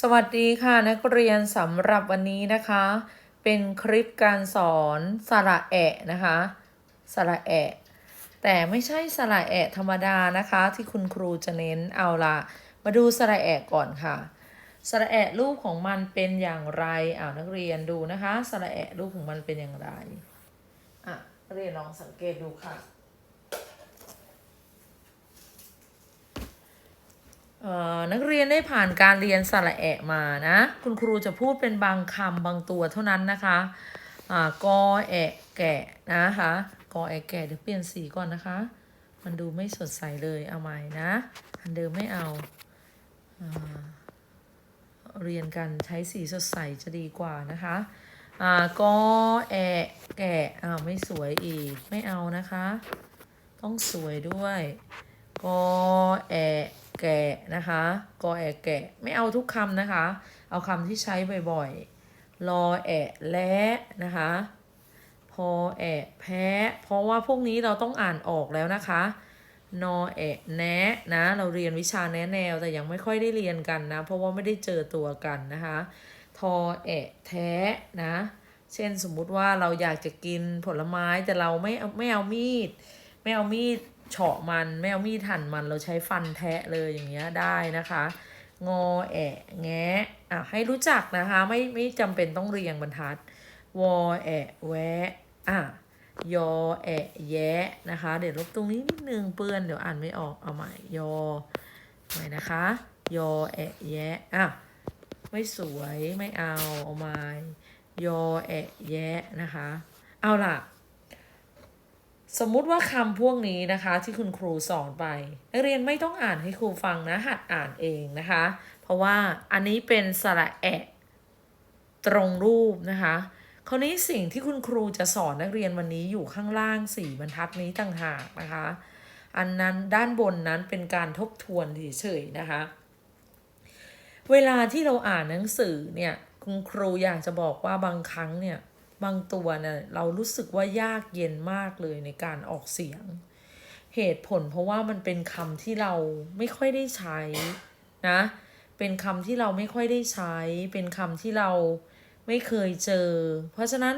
สวัสดีค่ะนักเรียนสำหรับวันนี้นะคะ เป็นคลิปการสอนสระแอะนะคะสระแอะแต่ไม่ใช่สระแอะธรรมดานะคะ ที่คุณครูจะเน้นเอาละมาดูสระแอะก่อนค่ะสระแอะรูปของมันเป็นอย่างไรอ่านักเรียนดูนะคะสระแอะรูปของมันเป็นอย่างไรอะเรียนลองสังเกตดูค่ะ เอ่อ นักเรียนได้ผ่านการเรียนสระแอะมานะ คุณครูจะพูดเป็นบางคำบางตัวเท่านั้นนะคะอ่ากอแอะแกะนะคะกอแอะแกะเดี๋ยวเปลี่ยนสีก่อนนะคะ มันดูไม่สดใสเลยเอาใหม่นะอันเดิมไม่เอาอาเรียนกันใช้สีสดใสจะดีกว่านะคะอ่ากอแอะแกะอ้าวไม่สวยอีกไม่เอานะคะ ต้องสวยด้วยกอแอะ แกะนะคะกอแอะแกะไม่เอาทุกคำนะคะ เอาคำที่ใช้บ่อยๆรอแอะและนะคะพอแอะแพ้ เพราะว่าพวกนี้เราต้องอ่านออกแล้วนะคะนอแอะแนะนะเราเรียนวิชาแนะแนวแต่ยังไม่ค่อยได้เรียนกันนะ เพราะว่าไม่ได้เจอตัวกันนะคะทอแอะแท้นะ เช่นสมมุติว่าเราอยากจะกินผลไม้แต่เราไม่ไม่เอามีด ไม่เอามีด เฉาะมันไม่เอามีดหั่นมันเราใช้ฟันแทะเลยอย่างเงี้ยได้นะคะ งอแอะแงะอะให้รู้จักนะคะไม่ไม่จำเป็นต้องเรียงบรรทัด วอแอะแวะอะยอแอะแยะนะคะ เดี๋ยวลบตรงนี้นิดนึงเปื้อนเดี๋ยวอ่านไม่ออกเอาใหม่ยอใหม่นะคะ ยอแอะแยะอะไม่สวยไม่เอาเอาใหม่ยอแอะแยะนะคะ เอาล่ะ สมมุติว่าคำพวกนี้นะคะ ที่คุณครูสอนไป นักเรียนไม่ต้องอ่านให้ครูฟังนะ หัดอ่านเองนะคะ เพราะว่าอันนี้เป็นสระแอะตรงรูปนะคะ คราวนี้สิ่งที่คุณครูจะสอนนักเรียนวันนี้อยู่ข้างล่างสี่บรรทัดนี้ต่างหากนะคะ อันนั้นด้านบนนั้นเป็นการทบทวนเฉยๆนะคะ เวลาที่เราอ่านหนังสือเนี่ย คุณครูอยากจะบอกว่าบางครั้งเนี่ย บางตัวเนี่ยเรารู้สึกว่ายากเย็นมากเลยในการออกเสียง เหตุผลเพราะว่ามันเป็นคำที่เราไม่ค่อยได้ใช้นะ เป็นคำที่เราไม่ค่อยได้ใช้ เป็นคำที่เราไม่เคยเจอ เพราะฉะนั้น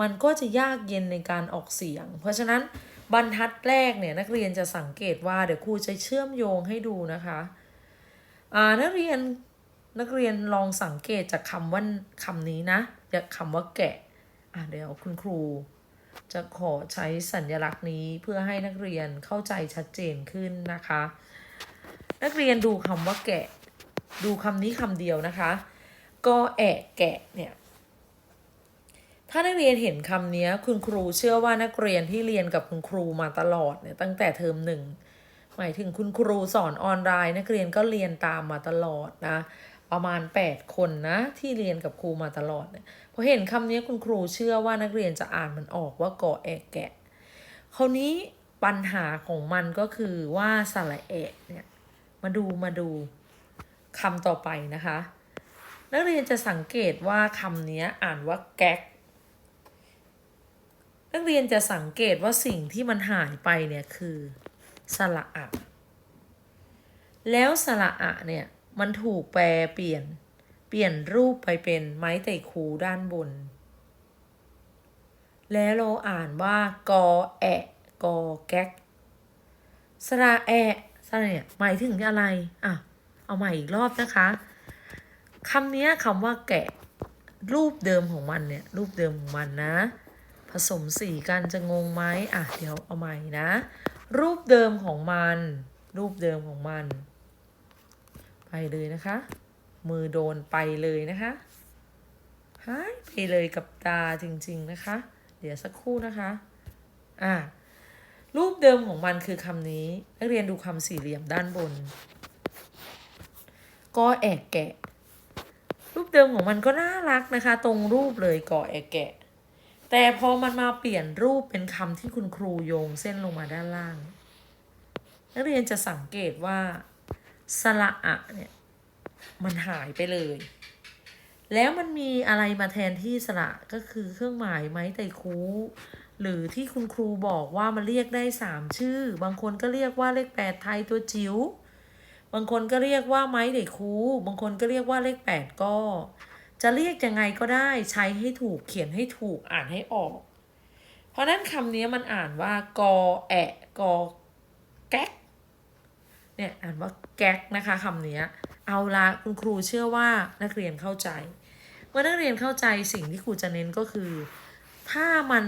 มันก็จะยากเย็นในการออกเสียง เพราะฉะนั้นบรรทัดแรกเนี่ยนักเรียนจะสังเกตว่าเดี๋ยวครูจะเชื่อมโยงให้ดูนะคะอ่านักเรียนนักเรียนลองสังเกตจากคำว่าคำนี้นะจากคำว่าแกะ อะเดี๋ยวคุณครู จะขอใช้สัญลักษณ์นี้เพื่อให้นักเรียนเข้าใจชัดเจนขึ้นนะคะ นักเรียนดูคำว่าแกะ ดูคำนี้คำเดียวนะคะ ก็แอะแกะเนี่ยถ้านักเรียนเห็นคำนี้คุณครูเชื่อว่านักเรียนที่เรียนกับคุณครูมาตลอดเนี่ยตั้งแต่เทอมหนึ่งหมายถึงคุณครูสอนออนไลน์ นักเรียนก็เรียนตามมาตลอดนะ ประมาณ 8 คนนะ ที่เรียนกับครูมาตลอดเนี่ยพอเห็นคำนี้คุณครูเชื่อว่านักเรียนจะอ่านมันออกว่ากอแอกแกะคราวนี้ปัญหาของมันก็คือว่าสระแอะเนี่ยมาดูมาดูคำต่อไปนะคะ นักเรียนจะสังเกตว่าคำนี้อ่านว่าแก๊กนักเรียนจะสังเกตว่าสิ่งที่มันหายไปเนี่ยคือสระอะแล้วสระอะเนี่ย มันถูกแปลเปลี่ยน เปลี่ยนรูปไปเป็นไม้ไต่คูด้านบน แล้วเราอ่านว่ากอแอะกอแก๊กสระแอะสระเนี่ยหมายถึงอะไร อะ เอาใหม่อีกรอบนะคะคำนี้คำว่าแกะ รูปเดิมของมันเนี่ย รูปเดิมของมันนะ ผสมสีกันจะงงไหมอะ เดี๋ยวเอาใหม่นะ รูปเดิมของมัน รูปเดิมของมัน ไปเลยนะคะ มือโดนไปเลยนะคะหายไปเลยกับตาจริง ๆนะคะ เดี๋ยวสักครู่นะคะอะรูปเดิมของมันคือคำนี้ นักเรียนดูคำสี่เหลี่ยมด้านบนก็แอกแกะ รูปเดิมของมันก็น่ารักนะคะ ตรงรูปเลยกอแอกแกะ แต่พอมันมาเปลี่ยนรูปเป็นคำที่คุณครูโยงเส้นลงมาด้านล่าง นักเรียนจะสังเกตว่า สระอะเนี่ย มันหายไปเลย แล้วมันมีอะไรมาแทนที่สระก็คือเครื่องหมายไม้ไต่คูหรือที่คุณครูบอกว่ามันเรียกได้สามชื่อ บางคนก็เรียกว่าเลขแปดไทยตัวจิ๋วบางคนก็เรียกว่าไม้เด็กคูบางคนก็เรียกว่าเลขแปดก็ จะเรียกยังไงก็ได้ใช้ให้ถูกเขียนให้ถูกอ่านให้ออก เพราะฉะนั้นคำนี้มันอ่านว่ากอแอะกอแก๊ก เนี่ยอ่านว่าแก๊กนะคะคำนี้เอาละคุณครูเชื่อว่านักเรียนเข้าใจ เมื่อนักเรียนเข้าใจสิ่งที่ครูจะเน้นก็คือ ถ้ามัน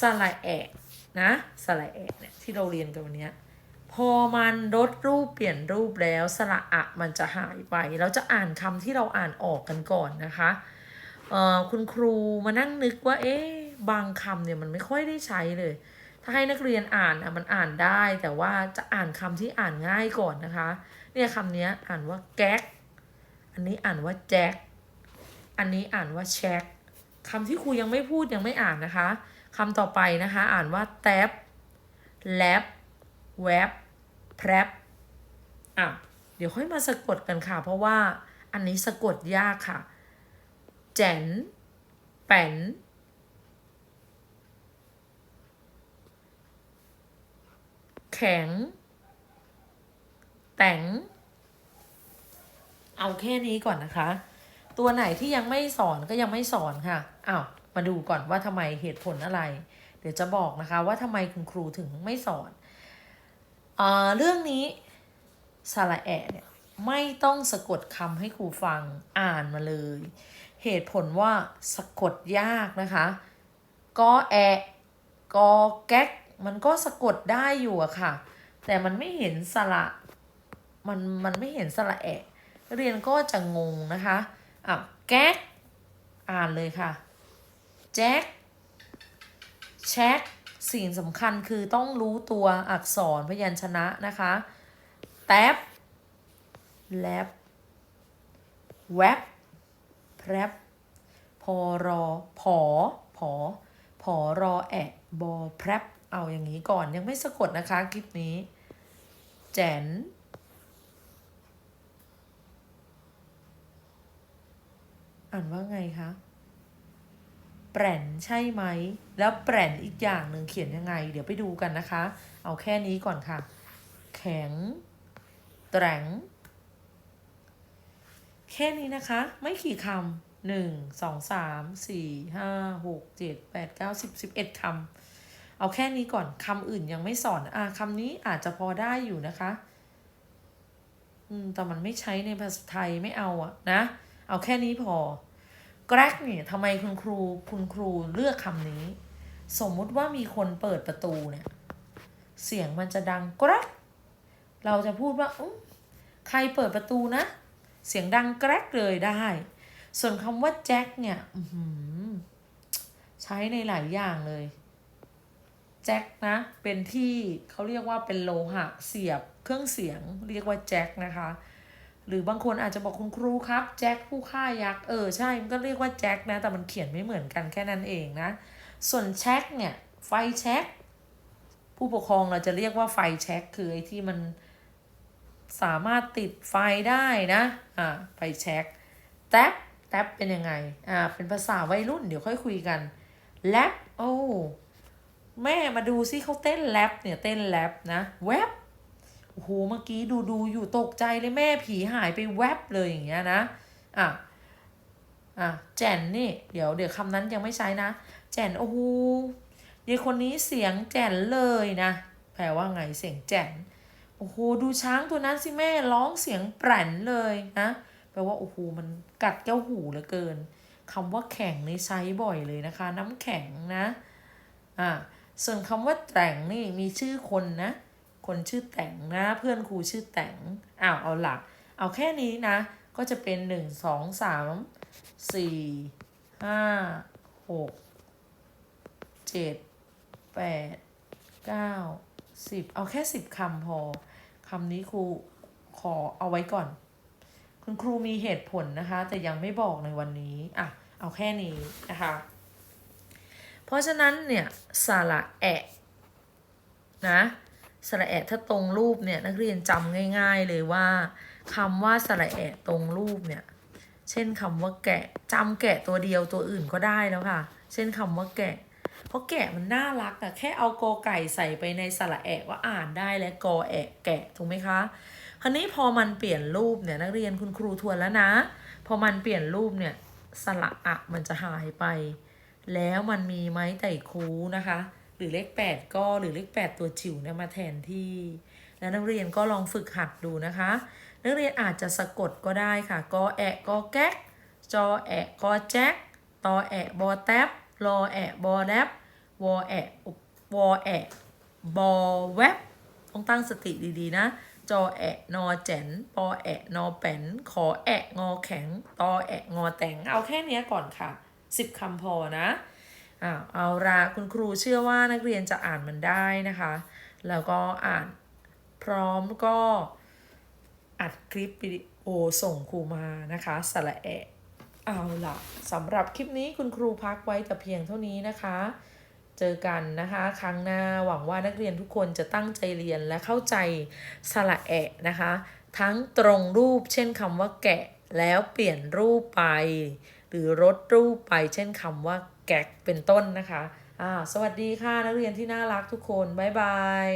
สระแอะนะสระแอะเนี่ยที่เราเรียนกันวันเนี้ยพอมันลดรูปเปลี่ยนรูปแล้วสระอะมันจะหายไปเราจะอ่านคำที่เราอ่านออกกันก่อนนะคะเอ่อคุณครูมานั่งนึกว่าเอ๊ะบางคำเนี่ยมันไม่ค่อยได้ใช้เลย ถ้าให้นักเรียนอ่านอะมันอ่านได้แต่ว่าจะอ่านคำที่อ่านง่ายก่อนนะคะ เนี่ยคำนี้อ่านว่าแก๊ก อันนี้อ่านว่าแจ็ค อันนี้อ่านว่าแช็คคำที่ครูยังไม่พูดยังไม่อ่านนะคะคำต่อไปนะคะ อ่านว่าแท็บแลบแวบแพรบอะเดี๋ยวค่อยมาสะกดกันค่ะ เพราะว่าอันนี้สะกดยากค่ะ แจนแป่น แข็ง แต่ง เอาแค่นี้ก่อนนะคะ ตัวไหนที่ยังไม่สอนก็ยังไม่สอนค่ะอ้าวมาดูก่อนว่าทำไมเหตุผลอะไร เดี๋ยวจะบอกนะคะว่าทำไมคุณครูถึงไม่สอนเอ่อเรื่องนี้สระแอะเนี่ยไม่ต้องสะกดคำให้ครูฟังอ่านมาเลย เหตุผลว่าสะกดยากนะคะ กอแอะกอแก๊ก มันก็สะกดได้อยู่อะค่ะ แต่มันไม่เห็นสระมันมันไม่เห็นสระแอะ เรียนก็จะงงนะคะอะแก๊กอ่านเลยค่ะแจ็คแช็คสิ่งสำคัญคือต้องรู้ตัวอักษรพยัญชนะนะคะแท็บแลบแวบแพรบพอรอผอผอผอรอแอะบอแพรบ เอาอย่างนี้ก่อนยังไม่สะกดนะคะคลิปนี้ แจนอ่านว่าไงคะแปรนใช่ไหม แล้วแปรนอีกอย่างหนึ่งเขียนยังไง เดี๋ยวไปดูกันนะคะ เอาแค่นี้ก่อนค่ะ แข็งแตรงแค่นี้นะคะ ไม่ขี่คำหนึ่งสองสามสี่ห้าหกเจ็ดแปดเก้าสิบสิบเอ็ดคำ เอาแค่นี้ก่อนคำอื่นยังไม่สอน อะคำนี้อาจจะพอได้อยู่นะคะ อืมแต่มันไม่ใช้ในภาษาไทยไม่เอาอะนะ เอาแค่นี้พอ แกรกเนี่ยทำไมคุณครูคุณครูเลือกคำนี้ สมมุติว่ามีคนเปิดประตูเนี่ย เสียงมันจะดังแกรกเราจะพูดว่าอื้อใครเปิดประตูนะ เสียงดังแกรกเลยได้ ส่วนคำว่าแจ็คเนี่ยใช้ในหลายอย่างเลย แจ็คนะ เป็นที่เขาเรียกว่าเป็นโลหะเสียบเครื่องเสียงเรียกว่าแจ็คนะคะ หรือบางคนอาจจะบอกคุณครูครับแจ็คผู้ฆ่ายักษ์เออใช่ มันก็เรียกว่าแจ็คนะ แต่มันเขียนไม่เหมือนกันแค่นั้นเองนะ ส่วนแช็คเนี่ย ไฟแช็คผู้ปกครองเราจะเรียกว่าไฟแช็คคือไอ้ที่มันสามารถติดไฟได้นะ อ่า ไฟแช็คแท็บแท็บเป็นยังไง อ่า เป็นภาษาวัยรุ่นเดี๋ยวค่อยคุยกันแรปโอ้ แม่มาดูซิเขาเต้นแรปเนี่ยเต้นแรปนะ แวบโอ้โหเมื่อกี้ดูดูอยู่ตกใจเลยแม่ผีหายไปแวบเลยอย่างเงี้ยนะอะอะแจนนี่เดี๋ยวเดี๋ยวคำนั้นยังไม่ใช้นะ แจนโอ้โหยายคนนี้เสียงแจนเลยนะ แปลว่าไงเสียงแจนโอ้โหดูช้างตัวนั้นสิแม่ร้องเสียงแปรนเลยนะแปลว่าโอ้โหมันกัดแก้วหูเหลือเกินคำว่าแข็งนี่ใช้บ่อยเลยนะคะ น้ำแข็งนะอะ ส่วนคำว่าแต่งนี่มีชื่อคนนะ คนชื่อแต่งนะ เพื่อนครูชื่อแต่งอ้าวเอาหลัก เอาแค่นี้นะ ก็จะเป็นหนึ่งสองสามสี่ห้าหกเจ็ดแปดเก้าสิบเอาแค่สิบคำพอคำนี้ครูขอเอาไว้ก่อน คุณครูมีเหตุผลนะคะ แต่ยังไม่บอกในวันนี้ อะ เอาแค่นี้นะคะ เพราะฉะนั้นเนี่ยสระแอะนะสระแอะถ้าตรงรูปเนี่ยนักเรียนจำง่าย ๆเลยว่าคำว่าสระแอะตรงรูปเนี่ยเช่นคำว่าแกะจำแกะตัวเดียวตัวอื่นก็ได้แล้วค่ะ เช่นคำว่าแกะ เพราะแกะมันน่ารักอะแค่เอากอไก่ใส่ไปในสระแอะก็อ่านได้และกอแอะแกะถูกไหมคะคราวนี้พอมันเปลี่ยนรูปเนี่ยนักเรียนคุณครูทวนแล้วนะ พอมันเปลี่ยนรูปเนี่ยสระอะมันจะหายไป แล้วมันมีไม้ไต่คูนะคะ หรือเลขแปดก็หรือเลขแปดตัวจิ๋วเนี่ยมาแทนที่ แล้วนักเรียนก็ลองฝึกหัดดูนะคะ นักเรียนอาจจะสะกดก็ได้ค่ะกอแอะกอแก๊กจอแอะกอแจ๊กตอแอะบอแท็บรอแอะบอแรบวอแอะวอแอะบอแวบต้องตั้งสติดีๆนะจอแอะนอแจนปอแอะนอแป่นขอแอะงอแข็งตอแอะงอแตงเอาแค่นี้ก่อนค่ะ สิบคำพอนะอ่าเอาละคุณครูเชื่อว่านักเรียนจะอ่านมันได้นะคะ แล้วก็อ่านพร้อมก็อัดคลิปวิดีโอส่งครูมานะคะสระแอะเอาละสำหรับคลิปนี้คุณครูพักไว้แต่เพียงเท่านี้นะคะ เจอกันนะคะ ครั้งหน้าหวังว่านักเรียนทุกคนจะตั้งใจเรียนและเข้าใจสระแอะนะคะ ทั้งตรงรูปเช่นคำว่าแกะแล้วเปลี่ยนรูปไป รือรถรูปไปเช่นคำว่าแก๊กเป็นต้นนะคะอ่าสวัสดีค่ะนักเรียนที่น่ารักทุกคน บ๊ายบาย